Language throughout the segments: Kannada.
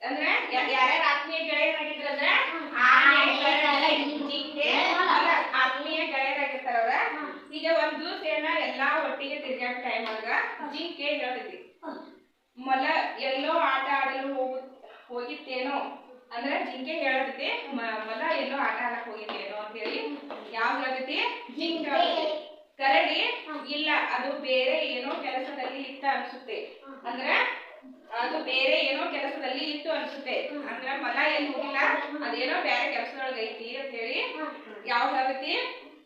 ಅಂದ್ರೆ ಯಾರ್ಯಾರ ಆತ್ಮೀಯ ಗೆಳೆಯರಾಗಿದ್ರಂದ್ರ ಆತ್ಮೀಯ ಗೆಳೆಯರಾಗಿರ್ತಾರ ಅವ್ರ. ಈಗ ಒಂದ್ ದಿವಸ ಏನ ಎಲ್ಲಾ ಒಟ್ಟಿಗೆ ತಿರ್ಗಾಡ ಟೈಮ್ ಒಳಗ ಜಿಂಕೆ ಹೇಳ್ತೈತಿ? ಮೊಲ ಎಲ್ಲೋ ಆಟ ಆಡಲು ಹೋಗು ಹೋಗಿತ್ತೇನೋ ಅಂದ್ರೆ ಜಿಂಕೆ ಹೇಳತೈತಿ ಮೊಲ ಎಲ್ಲೋ ಆಟ ಆಡಕ್ ಹೋಗಿತ್ತೇನೋ ಅಂತ ಹೇಳಿ ಯಾವ್ ಹೇಳ್ತೈತಿ? ಜಿಂಕೆ. ಕರಡಿ. ಇಲ್ಲ ಅದು ಬೇರೆ ಏನೋ ಕೆಲಸದಲ್ಲಿ ಇತ್ತ ಅನ್ಸುತ್ತೆ. ಅಂದ್ರ ಅದು ಬೇರೆ ಏನೋ ಕೆಲಸದಲ್ಲಿ ಇತ್ತು ಅನ್ಸುತ್ತೆ. ಅಂದ್ರ ಮಲ ಏನ್ ಹೋಗಿಲ್ಲ, ಅದೇನೋ ಬೇರೆ ಕೆಲಸದೊಳಗೆ ಐತಿ ಅಂತ ಹೇಳಿ ಯಾವ್ದಾಗತಿ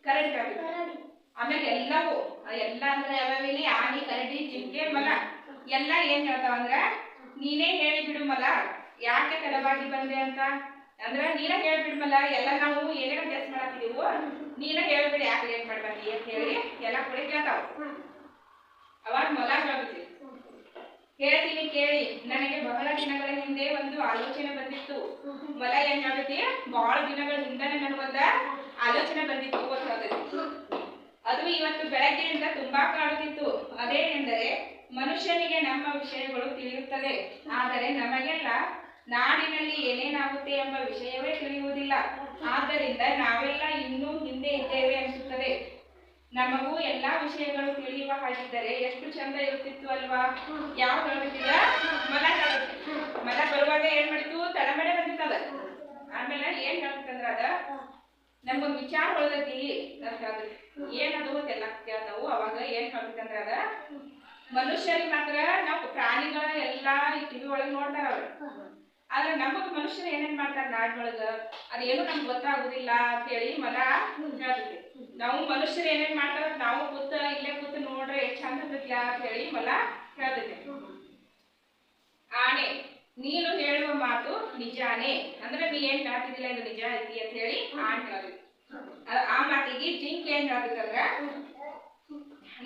ಕರೆಂಟ್ ಹೇಳ್ತೈತಿ ಆಮೇಲೆ ಎಲ್ಲವೂ, ಎಲ್ಲ ಅಂದ್ರೆ ಯಾವ್ಯಾವಿಲ್ಲಿ ಆನಿ, ಕರಡಿ, ಜಿಂಕೆ, ಮಲ. ಎಲ್ಲ ಏನ್ ಹೇಳ್ತಾವ ಅಂದ್ರ, ನೀನೇ ಹೇಳಿ ಬಿಡು ಮಲ. ಯಾಕೆ ತಡವಾಗಿ ಬಂದೆ ಅಂತ? ಅಂದ್ರ ನೀನ ಹೇಳ್ಬಿಡು ಮಲ, ಎಲ್ಲ ನಾವು ಏನೇನೋ ಕೆಲಸ ಮಾಡತ್ತಿದೀವು ನೀನ ಹೇಳ್ಬಿಡಿ ಯಾಕೆ ಲೇಟ್ ಮಾಡಿ ಬಂದಿ ಅಂತ ಹೇಳಿ ಎಲ್ಲ ಕೂಡ ಕೇಳ್ತಾವ. ಅವಾಗ ಮೊಲ ಹೇಳ್ಬಿಡ್ತಿ ಹೇಳ್ತೀನಿ ಕೇಳಿ. ನನಗೆ ಬಹಳ ದಿನಗಳ ಹಿಂದೆ ಒಂದು ಆಲೋಚನೆ ಬಂದಿತ್ತು. ಮೊಲ ಏನ್ ಬಹಳ ದಿನಗಳ ಹಿಂದನೆ ನನಗೊಂದ ಆಲೋಚನೆ ಬಂದಿತ್ತು ಅಂತ ಅದು ಇವತ್ತು ಬೆಳಗ್ಗೆಯಿಂದ ತುಂಬಾ ಕಾಡುತ್ತಿತ್ತು. ಅದೇನೆಂದರೆ, ಮನುಷ್ಯನಿಗೆ ನಮ್ಮ ವಿಷಯಗಳು ತಿಳಿಯುತ್ತದೆ. ಆದರೆ ನಮಗೆಲ್ಲ ನಾಡಿನಲ್ಲಿ ಏನೇನಾಗುತ್ತೆ ಎಂಬ ವಿಷಯವೇ ತಿಳಿಯುವುದಿಲ್ಲ. ಆದ್ದರಿಂದ ನಾವೆಲ್ಲ ಇನ್ನೂ ಹಿಂದೆ ಇದ್ದೇವೆ ಅನಿಸುತ್ತದೆ. ನಮಗೂ ಎಲ್ಲಾ ವಿಷಯಗಳು ತಿಳಿಯುವ ಹಾಗಿದ್ದರೆ ಎಷ್ಟು ಚಂದ ಇರುತ್ತಿತ್ತು ಅಲ್ವಾ? ಯಾವ ಹೇಳ್ಬೇಕಿಲ್ಲ ಮಲ ಮಲ ಬರುವಾಗ ಏನ್ ಮಾಡಿತು ತಡಮಡೆ ಬಂದಿತ್ತದ. ಆಮೇಲೆ ಏನ್ ಹೇಳ್ತಂದ್ರ ಅದ? ನಮ್ಗೊಂದು ವಿಚಾರ ಹೊಳ್ದೈತಿ ಅಂತ ಹೇಳ್ಬೇಕು ಏನದು ಅಂತೆಲ್ಲ ಕೇಳ್ತಾವು. ಅವಾಗ ಏನ್ ಹೇಳ್ಬೇಕಂದ್ರ ಅದ? ಮನುಷ್ಯರಿಗೆ ಮಾತ್ರ ನಾವು ಪ್ರಾಣಿಗಳ ಎಲ್ಲಾ ಟಿವಿ ಒಳಗ್ ನೋಡ್ತಾರ ಅವ್ರು ಆದ್ರೆ ನಮಗ್ ಮನುಷ್ಯರು ಏನೇನ್ ಮಾಡ್ತಾರ ನಾಡ್ನೊಳಗ? ಅದೇನು ನಮ್ಗೆ ಗೊತ್ತಾಗುದಿಲ್ಲ ಅಂತ ಹೇಳಿ ಮಲ ಹೇಳ್ತೈತಿ ನಾವು ಮನುಷ್ಯರು ಏನೇನ್ ಮಾಡ್ತಾರ ನಾವು ಕೂತ ಇಲ್ಲೇ ಕೂತ ನೋಡ್ರೆ ಎಷ್ಟ್ ಚಂದ ಇರ್ತೈತಿಲ್ಲ ಅಂತ ಹೇಳಿ ಮಲ ಹೇಳ್ತೈತಿ ಆನೆ, ನೀನು ಹೇಳುವ ಮಾತು ನಿಜಾನೇ. ಅಂದ್ರೆ ನೀ ಏನ್ ಹೇಳ್ತಿದಿಲ್ಲ ಇದು ನಿಜ ಐತಿ ಅಂತ ಹೇಳಿ ಆಣ್ ಆ ಮಾತಿಗೆ ಜಿಂಕ್ ಏನ್ ಹೇಳ್ಬೇಕಂದ್ರೆ,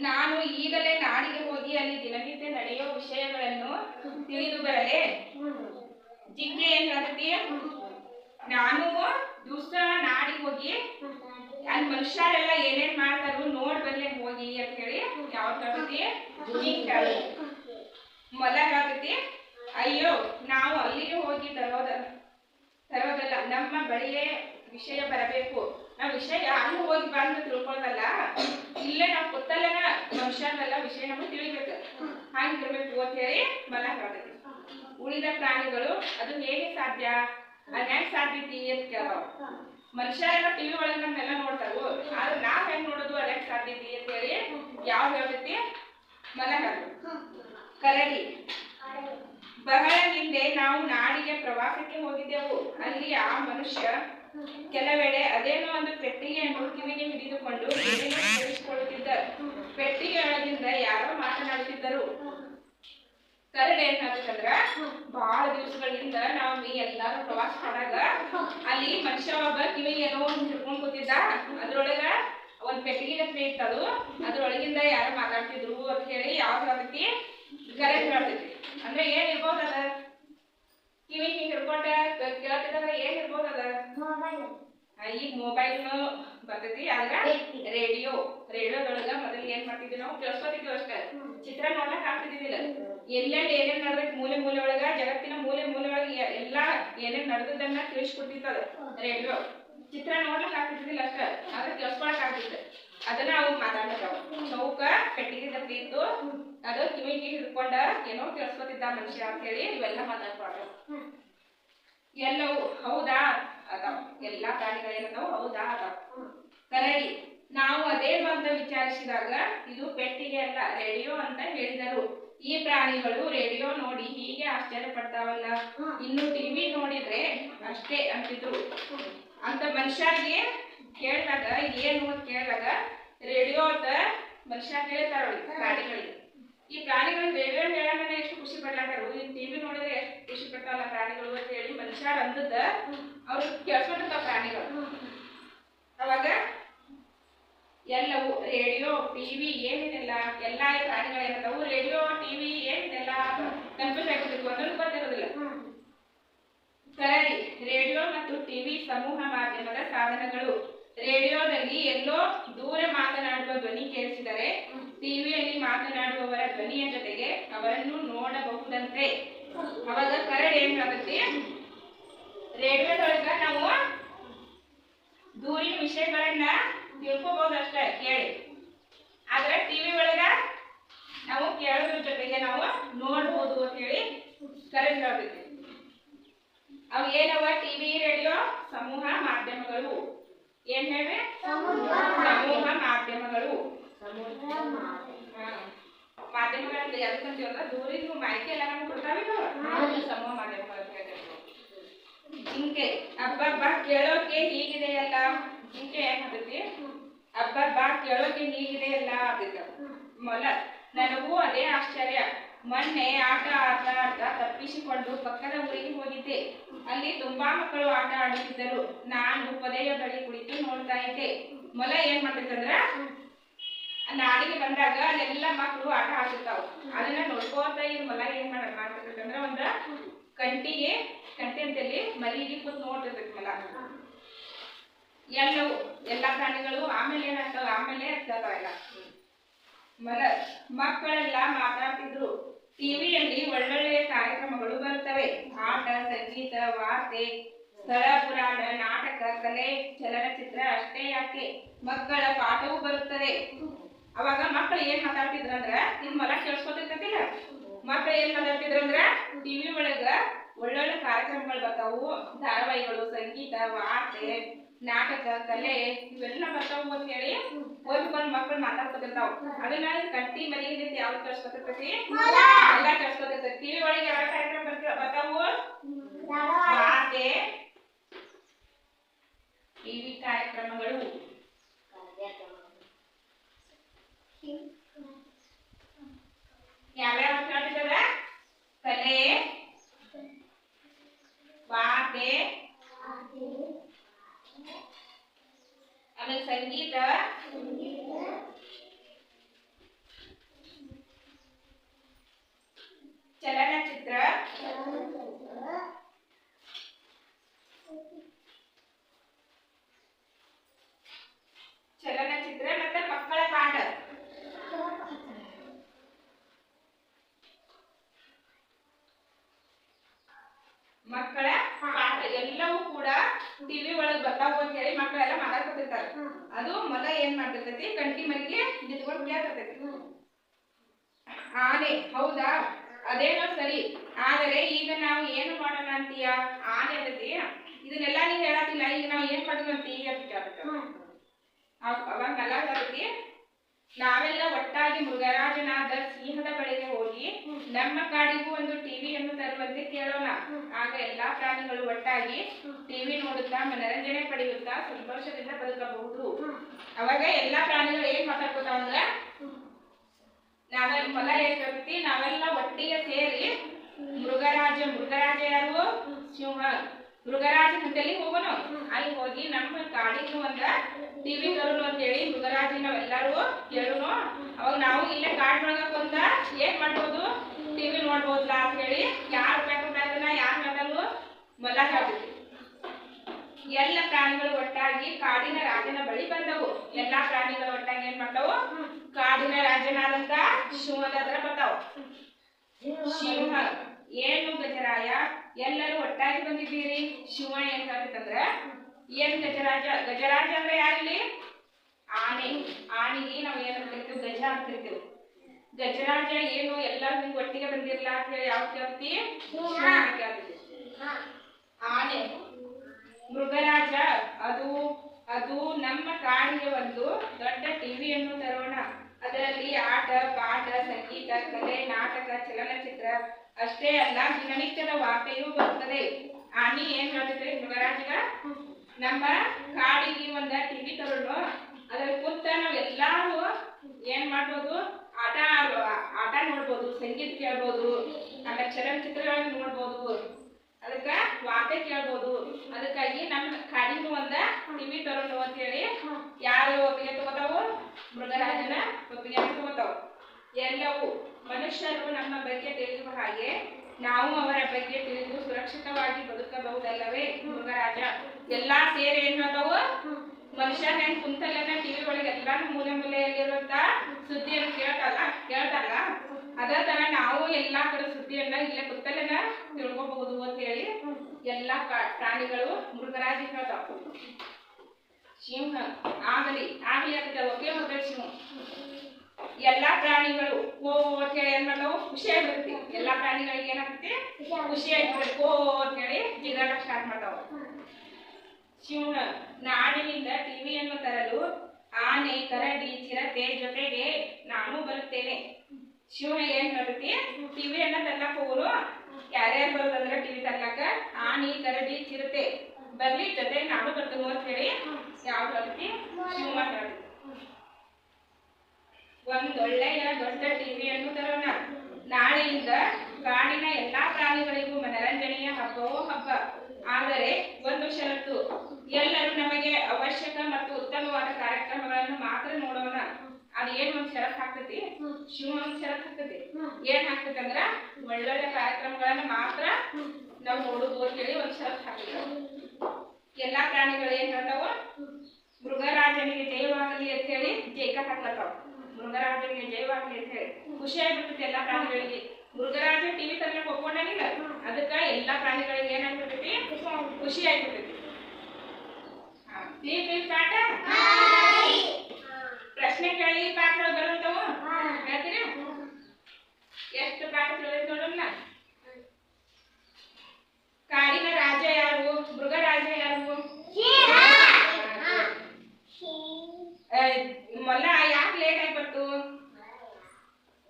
ನಾನು ಈಗಲೇ ನಾಡಿಗೆ ಹೋಗಿ ಅಲ್ಲಿ ದಿನನಿತ್ಯ ನಡೆಯೋ ವಿಷಯಗಳನ್ನು ತಿಳಿದು ಬರಲೇ. ಜಿಂಕೆ ಏನ್ ಹೇಳ್ತೈತಿ ನಾನು ದಿವಸ ನಾಡಿಗೆ ಹೋಗಿ, ಅಲ್ಲಿ ಮನುಷ್ಯರೆಲ್ಲ ಏನೇನ್ ಮಾಡ್ತಾರೋ ನೋಡ್ ಬರ್ಲೆ ಹೋಗಿ ಅಂತ ಹೇಳಿ ಯಾವತ್ ಹೇಳ್ತೈತಿ ಜಿಂಕ್ ಅಯ್ಯೋ, ನಾವು ಅಲ್ಲಿಗೆ ಹೋಗಿ ತರೋದ, ತರೋದಲ್ಲ, ನಮ್ಮ ಬಳಿಯೇ ವಿಷಯ ಬರಬೇಕು. ನಾವು ವಿಷಯ ಅಲ್ಲಿ ಹೋಗಿ ಬಂದು ತಿಳ್ಕೊಳ್ಳೋದಲ್ಲ ಇಲ್ಲೇ ನಾವು ಗೊತ್ತಲ್ಲನ ಮನುಷ್ಯನೆಲ್ಲ ವಿಷಯ ನಮಗೆ ತಿಳಿಬೇಕು. ಹಂಗಿರ್ಬೇಕು ಅಂತ ಹೇಳಿ ಮಲ ಹೇಳ್ತೈತಿ. ಉಳಿದ ಪ್ರಾಣಿಗಳು, ಅದು ಹೇಗೆ ಸಾಧ್ಯ? ಅದ್ ಹೆಂಗ್ ಸಾಧ್ಯತಿ ಅಂತ ಕೇಳ್ತಾವ. ಮನುಷ್ಯರೆಲ್ಲ ಟಿವಿ ಒಳಗೆ ನಮ್ಮೆಲ್ಲ ನೋಡ್ತಾವು. ಆದ್ರೆ ನಾವ್ ಹೆಂಗ್ ನೋಡೋದು ಅದ್ ಹೆಂಗ್ ಸಾಧ್ಯತಿ ಅಂತ ಹೇಳಿ ಯಾವ ಹೇಳ್ತೈತಿ ಮಲ ಹೇಳ್ತೈತಿ ಕರಡಿ. ಬಹಳ ಹಿಂದೆ ನಾವು ನಾಡಿಗೆ ಪ್ರವಾಸಕ್ಕೆ ಹೋಗಿದ್ದೆವು. ಅಲ್ಲಿ ಆ ಮನುಷ್ಯ ಕೆಲವೆಡೆ ಅದೇನೋ ಒಂದು ಪೆಟ್ಟಿಗೆಯನ್ನು ಕಿವಿಗೆ ಹಿಡಿದುಕೊಂಡು ಪೆಟ್ಟಿಗೆ ಒಳಗಿಂದ ಯಾರೋ ಮಾತನಾಡುತ್ತಿದ್ದರು. ಕರಡಿ ಏನ್ ಹೇಳ್ಬೇಕಂದ್ರ ಬಹಳ ದಿವಸಗಳಿಂದ ನಾವು ಈ ಎಲ್ಲಾರು ಪ್ರವಾಸ ಮಾಡಾಗ ಅಲ್ಲಿ ಮನುಷ್ಯ ಒಬ್ಬ ಕಿವಿ ಏನೋ ಒಂದ್ ಹಿಡ್ಕೊಂಡ್ ಕೂತಿದ್ದ. ಅದ್ರೊಳಗ ಒಂದ್ ಪೆಟ್ಟಿಗೆ ಗತ್ಲೆ ಇತ್ತದು. ಅದ್ರೊಳಗಿಂದ ಯಾರು ಮಾತಾಡ್ತಿದ್ರು ಅಂತ ಹೇಳಿ ಯಾವ್ದು ಆಗ್ತೈತಿ ಕರೆಂಟ್ ಹೇಳ್ತೈತಿ. ಅಂದ್ರೆ ಏನ್ ಇರ್ಬೋದದ ಅದ? ಕಿವಿ ಹಿಂಗ್ ಹಿಡ್ಕೊಂಡ ಕೇಳ್ತಿದ್ರ ಏನ್ ಇರ್ಬೋದದ ಅದ? ಈಗ ಮೊಬೈಲ್ ಬರ್ತೈತಿ. ಆದ್ರ ರೇಡಿಯೋ ರೇಡಿಯೋದೊಳಗ ಮೊದಲು ಏನ್ ಮಾಡ್ತಿದ್ವಿ ನಾವು? ಕೇಳಿಸ್ಕೊತಿದ್ವಿ ಅಷ್ಟೇ. ಚಿತ್ರ ನೋಡ್ಲಕ್ ಆಗ್ತಿದ್ದಿಲ್ಲ ಎಲ್ಲೆಲ್ಲಿ ಏನೇನ್ ನಡ್ದೈತಿ ಮೂಲೆ ಮೂಲೆ ಒಳಗ ಜಗತ್ತಿನ ಮೂಲೆ ಮೂಲೆ ಒಳಗ ಎಲ್ಲಾ ಏನೇನ್ ನಡೆದದನ್ನ ತಿಳಿಸ್ಕೊಟ್ಟಿತ್ತದ ರೇಡಿಯೋ ಚಿತ್ರ ನೋಡ್ಲಕ್ ಆಗ್ತಿದ್ದಿಲ್ಲ ಅಷ್ಟ ಆದ್ರೆ ತಿಳ್ಸ್ಕೊಳಕ್ ಆಗ್ತಿತ್ತು. ಅದನ್ನ ಅವು ಮಾತಾಡ್ತಾವ ಚೌಕ ಪೆಟ್ಟಿಗೆ ಗತಿ ಇತ್ತು ಅದು ಕಿವಿಗೆ ಹಿಡ್ಕೊಂಡ ಏನೋ ತಿಳ್ಸ್ಕೊತಿದ್ದ ಮನುಷ್ಯ ಅಂತ ಹೇಳಿ ಇವೆಲ್ಲ ಮಾತಾಡ್ಕೊಳ್ತಾವ ಎಲ್ಲವೂ ಹೌದಾ ಅದಾವ. ಎಲ್ಲಾ ಪ್ರಾಣಿಗಳೇನದಾವ ಹೌದಾ ಅದಾವ. ಕರಡಿ ನಾವು ಅದೇನು ಅಂತ ವಿಚಾರಿಸಿದಾಗ ಇದು ಪೆಟ್ಟಿಗೆ ಅಲ್ಲ ರೇಡಿಯೋ ಅಂತ ಹೇಳಿದರು. ಈ ಪ್ರಾಣಿಗಳು ರೇಡಿಯೋ ನೋಡಿ ಹೀಗೆ ಆಶ್ಚರ್ಯ ಪಡ್ತಾವಲ್ಲ ಇನ್ನು ಟಿವಿ ನೋಡಿದ್ರೆ ಅಷ್ಟೇ ಅಂತಿದ್ರು. ಅಂತ ಮನುಷ್ಯರಿಗೆ ಕೇಳಿದಾಗ ಏನು ಅಂತ ಕೇಳಿದಾಗ ರೇಡಿಯೋ ಅಂತ ಮನುಷ್ಯ ಕೇಳ್ತಾರ ಪ್ರಾಣಿಗಳಿಗೆ. ಈ ಪ್ರಾಣಿಗಳು ರೇಡಿಯೋ ಹೇಳಂಗ ಎಷ್ಟು ಖುಷಿ ಪಡ್ಲಾಕರು ಈ ಟಿವಿ ನೋಡಿದ್ರೆ ಎಷ್ಟು ಖುಷಿ ಪಡ್ತಾವಲ್ಲ ಪ್ರಾಣಿಗಳು ಅಂತ ಹೇಳಿ ಮನುಷ್ಯ ಅಂದದ ಅವ್ರು ಕೇಳ್ಕೊಂಡಿರ್ತಾವ ಪ್ರಾಣಿಗಳು. ಅವಾಗ ಎಲ್ಲವೂ ರೇಡಿಯೋ ಟಿವಿ ಏನಿದೆಲ್ಲ ಎಲ್ಲ ಪ್ರಾಣಿಗಳೇನಿರ್ತಾವು ರೇಡಿಯೋ ಟಿವಿ ಏನಿದೆಲ್ಲ ಕನ್ಫ್ಯೂಸ್ ಆಗಿರ್ಬೇಕು ಒಂದೊಂದು ಗೊತ್ತಿರೋದಿಲ್ಲ. ಸರಿ ರೇಡಿಯೋ ಮತ್ತು ಟಿವಿ ಸಮೂಹ ಮಾಧ್ಯಮದ ಸಾಧನಗಳು. ರೇಡಿಯೋದಲ್ಲಿ ಎಲ್ಲೋ ದೂರ ಮಾತನಾಡುವ ಧ್ವನಿ ಕೇಳಿಸಿದರೆ ಟಿವಿಯಲ್ಲಿ ಮಾತನಾಡುವವರ ಧ್ವನಿಯ ಜೊತೆಗೆ ಅವರನ್ನು ನೋಡಬಹುದಂತೆ. ಅವಾಗ ಕರೆ ಏನ್ ಆಗುತ್ತೆ ರೇಡಿಯೋದೊಳಗ ನಾವು ದೂರಿನ ವಿಷಯಗಳನ್ನ ತಿಳ್ಕೊಬೋದು ಅಷ್ಟೇ ಕೇಳಿ. ಆದ್ರೆ ಟಿವಿ ಒಳಗ ನಾವು ಕೇಳೋದ್ರ ಜೊತೆಗೆ ನಾವು ನೋಡ್ಬೋದು ಅಂತ ಹೇಳಿ ಕರೆಂಟ್ ನೋಡ್ತೀವಿ ಅವು ಏನವ? ಟಿವಿ ರೇಡಿಯೋ ಸಮೂಹ ಮಾಧ್ಯಮಗಳು. ಏನ್ ಹೇಳ್ರಿ? ಸಮೂಹ ಮಾಧ್ಯಮಗಳು. ಮಾಧ್ಯಮಗಳಲ್ಲಿ ಯಾವ್ದಂತೀವಲ್ಲ ದೂರಿಗೂ ಮಾಹಿತಿ ಎಲ್ಲ ನಮ್ಗೆ ಕೊಡ್ತಾವಿಲ್ಲ ಸಮೂಹ ಮಾಧ್ಯಮಗಳು ಅಂತ ಹೇಳ್ತಾರೆ. ಹಿಂಗೆ ಅಬ್ಬಬ್ಬ ಕೇಳೋಕೆ ಹೀಗಿದೆ ಅಲ್ಲ ಹಿಂಗೆ ಏನಾಗುತ್ತೆ ಮಾಡ್ತೈತಿ ಬಾ ಕೇಳೋಕೆ ಹೀಗಿದೆಯಲ್ಲ ಅದಕ್ಕೆ ಮೊಲ, ನನಗೂ ಅದೇ ಆಶ್ಚರ್ಯ. ಮೊನ್ನೆ ಆಟ ಆಟ ಆಡ್ತಾ ತಪ್ಪಿಸಿಕೊಂಡು ಪಕ್ಕದ ಊರಿಗೆ ಹೋಗಿದ್ದೆ. ಅಲ್ಲಿ ತುಂಬಾ ಮಕ್ಕಳು ಆಟ ಆಡುತ್ತಿದ್ದರು. ನಾನು ಪೊದೆಯ ಬಳಿ ಕುಳಿತು ನೋಡ್ತಾ ಇದ್ದೆ. ಮೊಲ, ಏನ್ ಮಾಡ್ಬೇಕಂದ್ರ? ನಾಡಿಗೆ ಬಂದಾಗ ಅಲ್ಲೆಲ್ಲ ಮಕ್ಕಳು ಆಟ ಆಡ್ತಿರ್ತಾವ. ಅದನ್ನ ನೋಡ್ಕೋತ ಈ ಮೊಲ, ಏನ್ ಮಾಡ ಮಾಡ್ತಿರ್ತೈತಂದ್ರ ಒಂದ ಕಂಟಿಗೆ ಕಂಟಿ ಅಂತೇಳಿ ಮರಿಗೆ ಕೂತ್ ನೋಡ್ತಿರ್ಬೇಕು ಮೊಲ. ಎಲ್ಲವು ಎಲ್ಲ ಪ್ರಾಣಿಗಳು ಆಮೇಲೆ ಏನಾಗ್ತಾವ, ಆಮೇಲೆ ಆಗ್ತಾವ ಎಲ್ಲ ಮಲ ಮಕ್ಕಳೆಲ್ಲ ಮಾತಾಡ್ತಿದ್ರು. ಟಿವಿಯಲ್ಲಿ ಒಳ್ಳೊಳ್ಳೆಯ ಕಾರ್ಯಕ್ರಮಗಳು ಬರ್ತವೆ. ಆಟ, ಸಂಗೀತ, ವಾರ್ತೆ, ಸ್ಥಳ ಪುರಾಣ, ನಾಟಕ, ಕಲೆ, ಚಲನಚಿತ್ರ ಅಷ್ಟೇ ಯಾಕೆ? ಮಕ್ಕಳ ಪಾಠವೂ ಬರುತ್ತದೆ. ಅವಾಗ ಮಕ್ಕಳು ಏನ್ ಮಾತಾಡ್ತಿದ್ರಂದ್ರ ಇದ್ ಮೊಲ ಕೇಳಿಸ್ಕೊತಿರ್ತಿಲ್ಲ ಮಕ್ಕಳು ಏನ್ ಮಾತಾಡ್ತಿದ್ರಂದ್ರ ಟಿವಿ ಒಳಗ ಒಳ್ಳೊಳ್ಳೆ ಕಾರ್ಯಕ್ರಮಗಳು ಬರ್ತಾವು. ಧಾರಾವಾಹಿಗಳು, ಸಂಗೀತ, ವಾರ್ತೆ. ನಾಟಕ ಕಲೆ ಇವೆಲ್ಲ ಬರ್ತಾವು ಅಂತ ಹೇಳಿ ಒಂದ್ ಮಕ್ಕಳು ಮಾತಾಡ್ಕೊತಿರ್ತಾವ. ಅದನ್ನ ಕಟ್ಟಿ ಮರಿ ರೀತಿ ಯಾವ್ದು ಕಳ್ಸ್ಕೊತಿರ್ತೈತಿ ಎಲ್ಲ ಕಳ್ಸ್ಕೊತಿರ್ತೈತಿ ಟಿವಿ ಒಳಗೆ ಯಾವ ಕಾರ್ಯಕ್ರಮ ಬರ್ತಾವ ಬರ್ತಾವು ಟಿವಿ ಕಾರ್ಯಕ್ರಮಗಳು ಯಾವ್ಯಾವ ಕೇಳ್ತಿದ್ದದ ಕಲೆ ವಾರ್ತೆ ಆಮೇಲೆ ಸಂಗೀತ ಚಲನಚಿತ್ರ ಚಲನಚಿತ್ರ ಮತ್ತೆ ಮಕ್ಕಳ ಪಾಠ ಮಕ್ಕಳ ಪಾಠ ಎಲ್ಲವೂ ಕೂಡ ಟಿವಿ ಒಳಗ್ ಬರ್ತಾವು ಅಂತ ಹೇಳಿ ಮಕ್ಕಳೆಲ್ಲ ಮಾತಾಡ್ಕೊತಿರ್ತಾರೆ ಅದು ಮೊಲ ಏನ್ ಗಂಟಿ ಮರಿಗೆ ನಿಂತ್ಕೊಂಡು ಬಿಡಾಕತ್ತೈತಿ ಆನೆ ಹೌದಾ? ಅದೇನೋ ಸರಿ. ಆದರೆ ಈಗ ನಾವು ಏನು ಮಾಡೋಣ ಅಂತೀಯ? ಆನೆ ಅದಕ್ಕೆ ಇದನ್ನೆಲ್ಲ ನೀವು ಹೇಳತ್ತಿಲ್ಲ ಈಗ ನಾವು ಏನ್ ಮಾಡೋಣ ಅಂತ ಈಗ ಅವಾಗ ನಲ್ಲ ನಾವೆಲ್ಲ ಒಟ್ಟಾಗಿ ಮೃಗರಾಜನಾದ ಸಿಂಹದ ಬಳಿಗೆ ಹೋಗಿ ನಮ್ಮ ಕಾಡಿಗೂ ಒಂದು ಟಿವಿಯನ್ನು ತರುವಂತೆ ಕೇಳೋಣ. ಆಗ ಎಲ್ಲಾ ಪ್ರಾಣಿಗಳು ಒಟ್ಟಾಗಿ ಟಿವಿ ನೋಡುತ್ತಾ ಮನರಂಜನೆ ಪಡೆಯುತ್ತಾ ಸಂತೋಷದಿಂದ ಬದುಕಬಹುದು. ಅವಾಗ ಎಲ್ಲಾ ಪ್ರಾಣಿಗಳು ಏನ್ ಮಾತಾಡ್ಕೋತಾವ ಅಂದ್ರ ನಾವೆಲ್ಲ ಮೊಲ ಏನ್ ನಾವೆಲ್ಲ ಒಟ್ಟಿಗೆ ಸೇರಿ ಮೃಗರಾಜ ಮೃಗರಾಜ ಯಾರು? ಸಿಂಹ. ಮೃಗರಾಜ ಅಂತೇಳಿ ಹೋಗೋಣ ಅಲ್ಲಿ ಹೋಗಿ ನಮ್ಮ ಕಾಡಿಗೆ ಒಂದ ಟಿವಿ ತರೋಣ ಅಂತೇಳಿ ಮೃಗರಾಜ ನಾವೆಲ್ಲರೂ ಕೇಳೋಣ ಅವಾಗ ನಾವು ಇಲ್ಲೇ ಕಾಡ್ನೊಳಗ ಬಂದ ಏನ್ ಮಾಡ್ಬೋದು? ಟಿವಿ ನೋಡ್ಬೋದಲ್ಲ ಅಂತ ಹೇಳಿ ಯಾರು ಬೇಕಾದನ್ನ ಯಾರು ಮೊಲ ಹೇಳ್ತೈತಿ ಎಲ್ಲ ಪ್ರಾಣಿಗಳು ಒಟ್ಟಾಗಿ ಕಾಡಿನ ರಾಜನ ಬಳಿ ಬಂದವು. ಎಲ್ಲಾ ಪ್ರಾಣಿಗಳು ಒಟ್ಟಾಗಿ ಏನ್ ಮಾಡ್ತಾವು? ಕಾಡಿನ ರಾಜನಾದಂತ ಶಿವನ ಹತ್ರ ಬರ್ತಾವ ಶಿವ ಏನು ಗಜರಾಯ ಎಲ್ಲರೂ ಒಟ್ಟಾಗಿ ಬಂದಿದ್ದೀರಿ? ಶಿವಣ್ಣ ಏನ್ ಹೇಳ್ತಂದ್ರ ಏನ್ ಗಜರಾಜ? ಗಜರಾಜ ಅಂದ್ರೆ ಯಾರಿಲ್ಲಿ? ಆನೆ. ಆನೆಗೆ ನಾವು ಏನ್ ಅಂತಿರ್ತೀವಿ ಗಜ ಅಂತಿರ್ತೀವಿ ಗಜರಾಜ ಏನು ಎಲ್ಲರೂ ನಿಮ್ಗೆ ಒಟ್ಟಿಗೆ ಬಂದಿರಲ್ಲ ಅಂತ ಹೇಳಿ ಯಾವ ಕೇಳ್ತಿ? ಶಿವನ ಕೇಳ್ತೀವಿ ಆನೆ ಮೃಗರಾಜ ಅದು ಅದು ನಮ್ಮ ಕಾಡಿಗೆ ಒಂದು ದೊಡ್ಡ ಟಿವಿಯನ್ನು ತರೋಣ ಅದರಲ್ಲಿ ಆಟ, ಪಾಠ, ಸಂಗೀತ, ಕಲೆ, ನಾಟಕ, ಚಲನಚಿತ್ರ ಅಷ್ಟೇ ಅಲ್ಲ, ದಿನನಿತ್ಯದ ವಾರ್ತೆಯೂ ಬರುತ್ತದೆ ಆನಿ ಏನ್ ಹೇಳ್ತೈತ್ರಿ ಮೃಗರಾಜಗ ನಮ್ಮ ಕಾಡಿಗೆ ಒಂದ ಟಿವಿ ತರೋಣ ಅದ್ರ ಕೂತ ನಾವೆಲ್ಲಾರು ಏನ್ ಮಾಡ್ಬೋದು? ಆಟ ಆಟ ನೋಡ್ಬೋದು, ಸಂಗೀತ ಕೇಳ್ಬೋದು, ಆಮೇಲೆ ಚಲನಚಿತ್ರಗಳನ್ನ ನೋಡ್ಬೋದು. ಅದಕ್ಕ ವಾರ್ತೆ ಕೇಳ್ಬೋದು. ಅದಕ್ಕಾಗಿ ನಮ್ಮ ಕಾಡಿನ ಒಂದ ಟಿವಿ ತರೋಣ ಅಂತ ಹೇಳಿ ಯಾರು ಒಪ್ಪಿಗೆ ತಗೋತಾವು ಮೃಗರಾಜನ ಒಪ್ಪಿಗೆ ತಗೋತಾವ. ಎಲ್ಲವೂ ಮನುಷ್ಯರು ನಮ್ಮ ಬಗ್ಗೆ ತಿಳಿಯುವ ಹಾಗೆ ನಾವು ಅವರ ಬಗ್ಗೆ ತಿಳಿದು ಸುರಕ್ಷಿತವಾಗಿ ಬದುಕಬಹುದಲ್ಲವೇ ಮೃಗರಾಜ? ಎಲ್ಲಾ ಸೇರಿ ಏನ್ ಮಾಡ್ತಾವು ಮನುಷ್ಯ ಹೆಂಗ್ ಕುಂತಲ್ಲನ ಮೂಲೆ ಮೂಲೆಯಲ್ಲಿರುವಂತ ಸುದ್ದಿಯನ್ನು ಕೇಳ್ತಲ್ಲ, ಕೇಳ್ತಾರಲ್ಲ? ಅದೇ ತರ ನಾವು ಎಲ್ಲಾ ಕಡೆ ಸುದ್ದಿಯನ್ನ ಇಲ್ಲೇ ಕುತ್ತಲ್ಲನ ತಿಳ್ಕೊಬಹುದು ಅಂತ ಹೇಳಿ ಎಲ್ಲಾ ಪ್ರಾಣಿಗಳು ಮೃಗರಾಜಿ ಹೇಳ್ತಾವ. ಸಿಂಹ, ಆಗಲಿ ಆಗಲಿ ಅಂತ ಒಬ್ಬೇ ಮೃಗ ಸಿಂಹ. ಎಲ್ಲಾ ಪ್ರಾಣಿಗಳು ಓ ಅಂತ ಹೇಳಿ ಏನ್ ಮಾಡ್ತಾವು? ಖುಷಿ ಆಗಿರುತ್ತೆ ಎಲ್ಲಾ ಪ್ರಾಣಿಗಳಿಗೆ ಏನಾಗುತ್ತೆ? ಖುಷಿ ಆಗಿರ್ಬೇಕು ಅಂತ ಹೇಳಿ ಜಿಗಾಟ ಸ್ಟಾರ್ಟ್ ಮಾಡ್ತಾವ. ಸಿಂಹ, ನಾಡಿನಿಂದ ಟಿವಿಯನ್ನು ತರಲು ಆನೆ, ಕರಡಿ, ಚಿರತೆ ಜೊತೆಗೆ ನಾನು ಬರುತ್ತೇನೆ. ಶಿವ ಏನ್ ಬರುತ್ತೆ ಟಿವಿ ಅನ್ನ ತರ್ಲಕ್ ಹೋಗುರು? ಯಾರ್ಯಾರು ಬರೋದಂದ್ರೆ ಟಿವಿ ತರ್ಲಕ್ಕ? ಆನೆ, ಕರಡಿ, ಚಿರತೆ. ಬರ್ಲಿ, ಜೊತೆಗೆ ನಾನು ಬರ್ತೀನಿ ಅಂತ ಹೇಳಿ ಯಾವ್ದು ಹೇಳ್ತಿ ಶಿವ ಮಾತಾಡ್ತಿ ಒಂದೊಳ್ಳೆಯ ದೊಡ್ಡ ಟಿವಿಯನ್ನು ತರೋಣ. ನಾಳೆಯಿಂದ ಕಾಡಿನ ಎಲ್ಲಾ ಪ್ರಾಣಿಗಳಿಗೂ ಮನರಂಜನೆಯ ಹಬ್ಬವೋ ಹಬ್ಬ ಆದರೆ ಒಂದು ಷರತ್ತು ಎಲ್ಲರೂ ನಮಗೆ ಅವಶ್ಯಕ ಮತ್ತು ಉತ್ತಮವಾದ ಕಾರ್ಯಕ್ರಮಗಳನ್ನು ಮಾತ್ರ ನೋಡೋಣ. ಅದು ಏನ್ ಒಂದ್ ಷರತ್ ಹಾಕ್ತೈತಿ? ಶಿವ ಒಂದ್ ಷರತ್ ಹಾಕ್ತೈತಿ. ಏನ್ ಹಾಕ್ತೈತಿ ಅಂದ್ರ ಒಳ್ಳೊಳ್ಳೆ ಕಾರ್ಯಕ್ರಮಗಳನ್ನ ಮಾತ್ರ ನಾವು ನೋಡುದು ಅಂತ ಹೇಳಿ ಒಂದ್ ಷರತ್ ಹಾಕ್ತೈತಿ. ಎಲ್ಲಾ ಪ್ರಾಣಿಗಳು ಏನ್ ಹೇಳ್ತಾವ? ಮೃಗರಾಜನಿಗೆ ಜಯವಾಗಲಿ ಅಂತ ಹೇಳಿ ಜೈಕ ಹಾಕ್ಲತ್ತಾವ. ಮೃಗರಾಜನಿಗೆ ಜಯವಾಗಲಿ ಅಂತ ಹೇಳಿ. ಖುಷಿ ಆಗ್ಬಿಡ್ತೈತಿ ಎಲ್ಲಾ ಪ್ರಾಣಿಗಳಿಗೆ. ಮೃಗರಾಜ ಟಿವಿ ತರ್ಲಕ್ ಒಪ್ಕೊಂಡಾನಿಲ್ಲ ಅದಕ್ಕ ಎಲ್ಲಾ ಪ್ರಾಣಿಗಳಿಗೆ ಏನಾಗ್ಬಿಡ್ತೈತಿ ಖುಷಿ ಆಗ್ಬಿಡ್ತೈತಿ. ಪಾಠ ಪ್ರಶ್ನೆ ಕೇಳಿ ಪಾಠಗಳು ಬರುತ್ತವ ಹೇಳ್ತೀರಾ ಎಷ್ಟು ಪಾಠ ತಿಳಿದ್ ನೋಡೋಣ ಕಾಡಿನ ರಾಜ ಯಾರು ಮೃಗರಾಜ ಯಾರು ಆ, ಮೊಲ ಯಾಕೆ ಲೇಟ್ ಆಗಿ ಬಂತು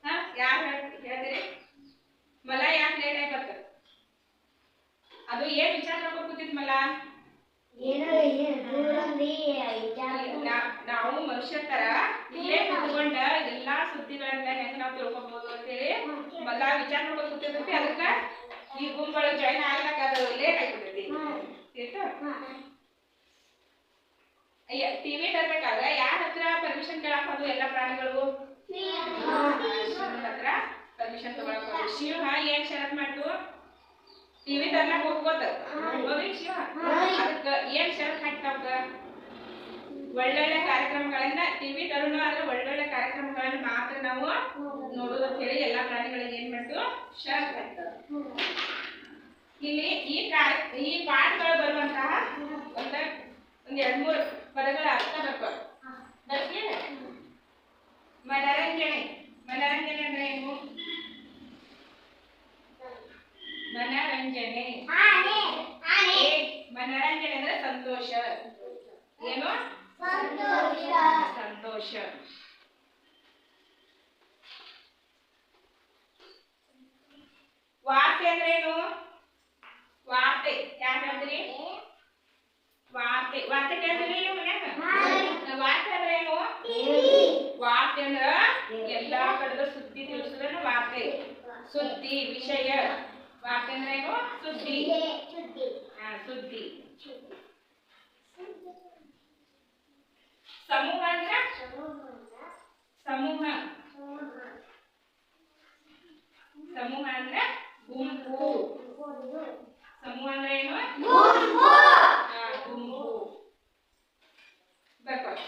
ಹಾ ಯಾರು ಹೇಳ್ತೀರಿ ಮೊಲ ಯಾಕೆ ಲೇಟ್ ಆಗಿ ಬಂತು ಅದು ಏನ್ ವಿಚಾರ ಮಾಡ್ಕೊಂಡು ಕೂತಿದ್ ಮೊಲ ನಾ- ನಾವು ಮನುಷ್ಯರ ತರ ಇಲ್ಲೇ ಕುತ್ಕೊಂಡ ಎಲ್ಲಾ ಸುದ್ದಿಗಳನ್ನ ಹೆಂಗ್ ನಾವ್ ತಿಳ್ಕೊಬಹುದು ಅಂತೇಳಿ ಮೊಲ ವಿಚಾರ ಮಾಡ್ಕೊಂಡು ಕೂತಿರ್ತೈತಿ ಅದಕ್ಕ ಈ ಗುಂಪೊಳಗ್ ಜಾಯಿನ್ ಆಗ್ಲಕ್ಕ ಅದು ಲೇಟ್ ಆಗಿಬಿಡ್ತೈತಿ ಆಯ್ತಾ ಅಯ್ಯ ಟಿವಿ ತರ್ಬೇಕಾದ್ರೆ ಯಾರ ಹತ್ರ ಪರ್ಮಿಷನ್ ಕೇಳಕ್ ಅದು ಎಲ್ಲಾ ಪ್ರಾಣಿಗಳು? ಹತ್ರ ಪರ್ಮಿಷನ್ ತಗೊಳಕ್ ಶಿವ ಏನ್ ಶರತ್ ಮಾಡ್ತು ಟಿವಿ ತರ್ಲಕ್ ಹೋಗ್ಬೋದ. ಹೋಗ್ರಿ ಶಿವ. ಅದಕ್ಕ ಏನ್ ಶರತ್ ಹಾಕ್ತಾವ ಒಳ್ಳೊಳ್ಳೆ ಕಾರ್ಯಕ್ರಮಗಳನ್ನ ಟಿವಿ ತರುಣ ಆದ್ರೆ ಒಳ್ಳೊಳ್ಳೆ ಕಾರ್ಯಕ್ರಮಗಳನ್ನ ಮಾತ್ರ ನಾವು ನೋಡೋದು ಅಂತ ಹೇಳಿ ಎಲ್ಲಾ ಪ್ರಾಣಿಗಳಿಗೆ ಏನ್ ಮಾಡ್ತು ಶರತ್ ಹಾಕ್ತಾವ ಇಲ್ಲಿ ಈ ಕಾರ್ಯ ಈ ಪಾಠಗಳು ಬರುವಂತಹ ಒಂದ ಒಂದ್ ಎರಡ್ ಮೂರು ಪದಗಳ ಅರ್ಥ ಬರ್ತೀಯ ಮನರಂಜನೆ. ಮನರಂಜನೆ ಅಂದ್ರೆ ಏನು? ಮನರಂಜನೆ. ಮನರಂಜನೆ ಅಂದ್ರೆ ಸಂತೋಷ. ಏನು? ಸಂತೋಷ. ಶುದ್ಧಿ ವಿಷಯ ವಾಕ್ಯಂದ್ರೇನು ಸುದ್ದಿ ಹಾ ಸುದ್ದಿ ಸಮೂಹ ಅಂದ್ರೆ ಸಮೂಹ ಸಮೂಹ ಅಂದ್ರೆ ಗುಂಪು ಸಮೂಹ ಅಂದ್ರೆ ಏನು ಗುಂಪು ಬರ್ಕೊಳ್ಳಿ